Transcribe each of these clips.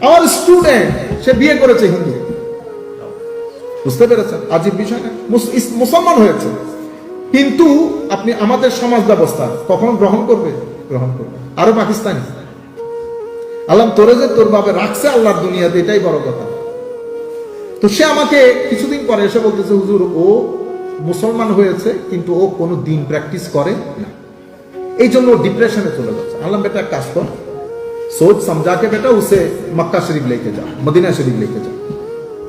আমার স্টুডেন্ট সে বিয়ে করেছে হিন্দু। বুঝতে পেরেছেন? আজিব বিষয় না? মুসলমান হয়েছে। কিন্তু আপনি আমাদের সমাজ ব্যবস্থা কখনো গ্রহণ করবে? গ্রহণ করবে। আরও পাকিস্তানি। আল্লাহ তোরে যে তোর বাবা রাখছে আল্লাহর দুনিয়াতে, এটাই বড় কথা। তো সে আমাকে কিছুদিন পরে এসে বলতেছে, হুজুর, ও মুসলমান হয়েছে, কিন্তু ও কোনো দিন প্র্যাকটিস করে না। এই জন্য ডিপ্রেশনে চলে যাচ্ছে। আল্লাহ, বেটা কাজ কর। सोच समझा के बेटा उसे मक्का शरीफ लेके जा मदीना शरीफ लेके जा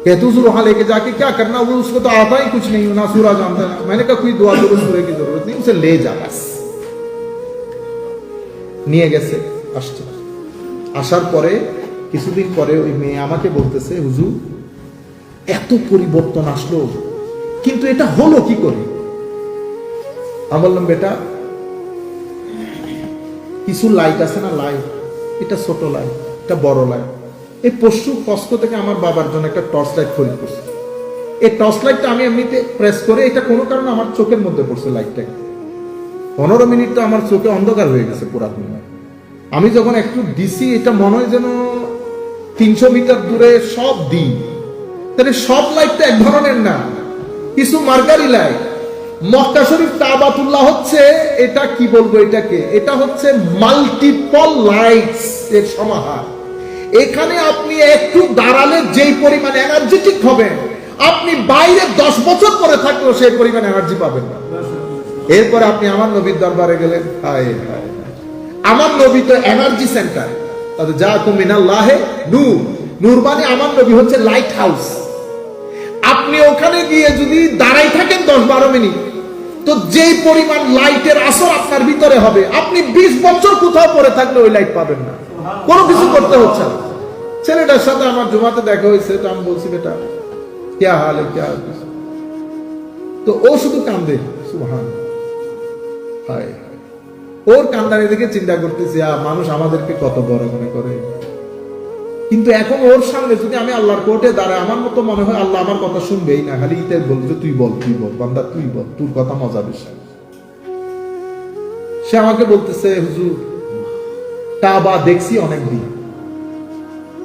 कहते हुजूर वहां लेके जाके क्या करना वो उसको तो आता ही कुछ नहीं ना सूरा जानता है मैंने कहा कोई दुआ दुरुस्त सूरे की जरूरत नहीं उसे ले जा बस নিয়ে গেছে আসছে আসার পরে কিছুদিন পরে ওই মেয়ে আমাকে বলতেছে হুজুর এত পরিবর্তন আসলো কিন্তু এটা হলো কি করে আমি বললাম বেটা কিছু লাইট আছে না লাইট এটা ছোট লাইট এটা বড় লাইট এই পশু কষ্ট থেকে আমার বাবার জন্য একটা টর্চ লাইট খরিদ করছে। এই টর্চ লাইটটা আমি এমনিতে প্রেস করে এটা কোনো কারণে আমার চোখের মধ্যে পড়ছে লাইটটা পনেরো মিনিট তো আমার চোখে অন্ধকার হয়ে গেছে পুরাতন আমি যখন একটু দিছি এটা মনে হয় যেন তিনশো মিটার দূরে সব দিন। তাহলে সব লাইট তো এক ধরনের না। কিছু মার্কারি লাইট মক্কা শরীফ কাবাতুল্লাহ হচ্ছে, এটা কি বলব এটাকে? এটা হচ্ছে মাল্টিপল লাইটস এর সমাহার। এখানে আপনি একটু দাঁড়ালে যেই পরিমাণ এনার্জেটিক হবেন আপনি বাইরে দশ বছর পরে থাকলেও সেই পরিমাণ এনার্জি পাবেন না। এরপরে আপনি আমার নবীর দরবারে গেলেন, হায় হায়। আমার নবী তো এনার্জি সেন্টার তাতে যা কুমিনাল্লাহে নূর। নূর মানে আমার নবী হচ্ছে লাইট হাউস আপনি ওখানে গিয়ে যদি দাঁড়াই থাকেন দশ বারো মিনিট তো যেই পরিমাণ লাইটের আসর আপনার ভিতরে হবে, আপনি ২০ বছর কোথাও পরে থাকলে ওই লাইট পাবেন না। কোনো কিছু করতে হচ্ছে না। ছেলেটার সাথে আমার জমাতে দেখা হয়েছে তো আমি বলছি, বেটা কে হালে কে হাল তো ও শুধু কান্দে সুহান ওর কান্দানি দেখে চিন্তা করতেছি মানুষ আমাদেরকে কত বড় মনে করে? কিন্তু এখন ওর সামনে যদি আমি আল্লাহর কোর্টে দাঁড়াই আমার মতো মনে হয় আল্লাহ আমার কথা শুনবেই না খালি ইতে বলবে তুই বল তুই বল বান্দা তুই বল তোর কথা মজা বেশি সে আমাকে বলতেছে হুজুর কাবা দেখছি অনেক দিন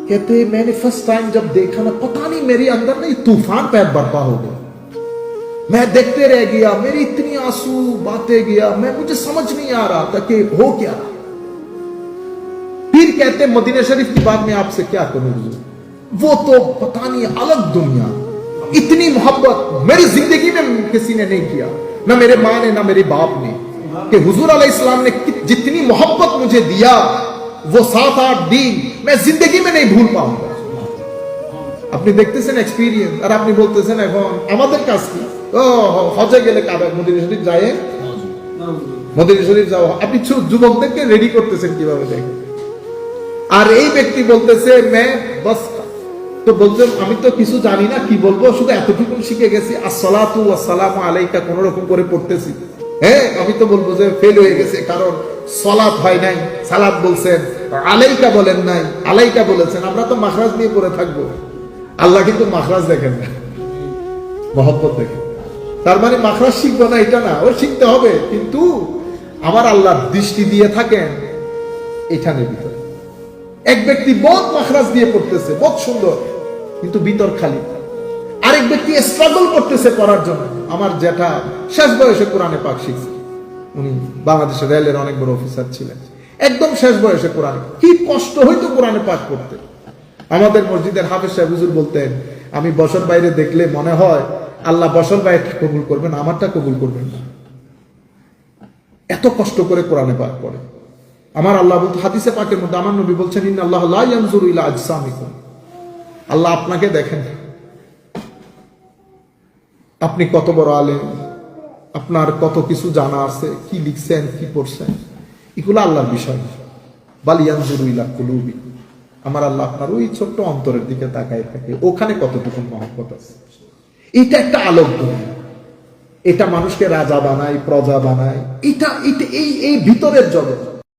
कहते मैंने फर्स्ट टाइम जब देखा ना पता नहीं मेरे अंदर ना ये तूफान पैर बरपा हो गया मैं देखते रह गया मेरी इतनी आंसू बातें गया मैं मुझे समझ नहीं आ रहा था कि हो क्या फिर कहते मदीना शरीफ की बात मैं आपसे क्या करूं हुजूर? वो तो पता नहीं अलग दुनिया इतनी मोहब्बत मेरी जिंदगी में किसी ने नहीं किया ना मेरे माँ ने ना मेरे बाप ने कि हुजूर अलैहि इस्लाम ने कि- जितनी मोहब्बत मुझे दिया वो सात आठ दिन मैं जिंदगी में नहीं भूल पाऊंगा আপনি দেখতেছেন এক্সপিরিয়েন্স আর আপনি বলতেছেন এখন আমাদের কাজ কি ও হ- হজে গেলে কাবে মদিনা শরীফ যায় মদিনা শরীফ যাও আপনি छु- যুবকদেরকে রেডি করতেছেন কিভাবে দেখেন আর এই ব্যক্তি বলতেছে, মে বাস তো বলছেন আমি তো কিছু জানি না, কি বলব? শুধু এতটুকু শিখে গেছি। আসসালাতু আসসালামু আলাইকা কোন রকম করে পড়তেছি। হ্যাঁ আমি তো বলব যে ফেল হয়ে গেছে, কারণ সলাত হয় নাই, সালাত বলছেন, আলাইকা বলেন নাই, আলাইকা বলেছেন, আমরা তো মাখরাজ নিয়ে পড়ে থাকব। আল্লাহ কিন্তু মাখরাজ দেখেন না, মহব্বত দেখেন তার মানে মাখরাজ শিখব না, এটা না, ও শিখতে হবে, কিন্তু আমার আল্লাহ দৃষ্টি দিয়ে থাকেন এখানের ভিতরে এক ব্যক্তি বহুত মাখরাজ দিয়ে পড়তেছে বহুত সুন্দর, কিন্তু ভিতর খালি। আরেক ব্যক্তি স্ট্রাগল করতেছে পড়ার জন্য। আমার জ্যাঠা শেষ বয়সে কোরআনে পাক শিখছে। উনি বাংলাদেশের রেলের অনেক বড় অফিসার ছিলেন। একদম শেষ বয়সে কোরআনে। কি কষ্ট হইতো কোরআনে পাক পড়তে। আমাদের মসজিদের হাফেজ সাহেব হুজুর বলতেন, আমি বছর বাইরে দেখলে মনে হয় আল্লাহ বছর বাইরে কবুল করবেন, আমারটা কবুল করবেন না। এত কষ্ট করে কোরআনে পাক পড়ে। আমার আল্লাহ বলতে, হাদিসে পাকের মধ্যে আমার নবী বলছেন ইন আল্লাহ আজসামিকুম। আল্লাহ আপনাকে দেখেন আপনি কত বড় আলেন আপনার কত কিছু জানা আছে, কি লিখছেন, কি পড়ছেন, এগুলো আল্লাহর বিষয়। না। বাল ইয়ানজুরু ইলা কুলুবি। আমার আল্লাহ আপনার ওই ছোট্ট অন্তরের দিকে তাকায় থাকে, ওখানে কতটুকু মহব্বত আছে। এটা একটা আলোক দুনিয়া। এটা মানুষকে রাজা বানায়, প্রজা বানায়। এটা এই এই ভিতরের জগৎ।